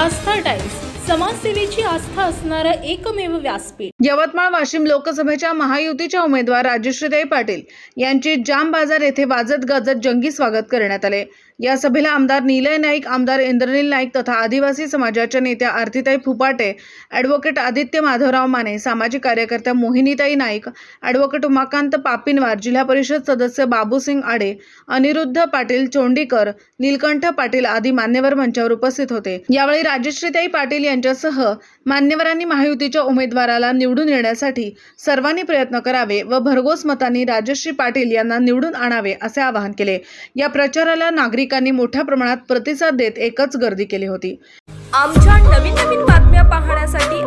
आस्था times. समाजसेवेची आस्था असणारं एकमेव व्यासपीठ. यवतमाळ वाशिम लोकसभेच्या महायुतीच्या उमेदवार राजश्रीताई पाटील यांची जाम बाजार येथे वाजत गाजत जंगी स्वागत करण्यात आले. या सभेला आमदार निलय नाईक आमदार इंद्रनील नाईक तथा आदिवासी समाजाच्या नेत्या आरतीताई फुपाटे ॲडव्होकेट आदित्य माधवराव माने सामाजिक कार्यकर्त्या मोहिनीताई नाईक ॲडव्होकेट उमाकांत पापिनवार जिल्हा परिषद सदस्य बाबूसिंग आडे अनिरुद्ध पाटील चोंडीकर नीलकंठ पाटील आदी मान्यवर मंचावर उपस्थित होते. यावेळी राजश्रीताई पाटील यांच्यासह मान्यवरांनी महायुतीच्या उमेदवाराला निवडून येण्यासाठी सर्वांनी प्रयत्न करावे व भरघोस मतांनी राजश्री पाटील यांना निवडून आणावे असे आवाहन केले. या प्रचाराला नागरिक नागरिकांनी मोठ्या प्रमाणात प्रतिसाद देत एकच गर्दी केली होती. आमच्या नवीन नवीन बातम्या पाहण्यासाठी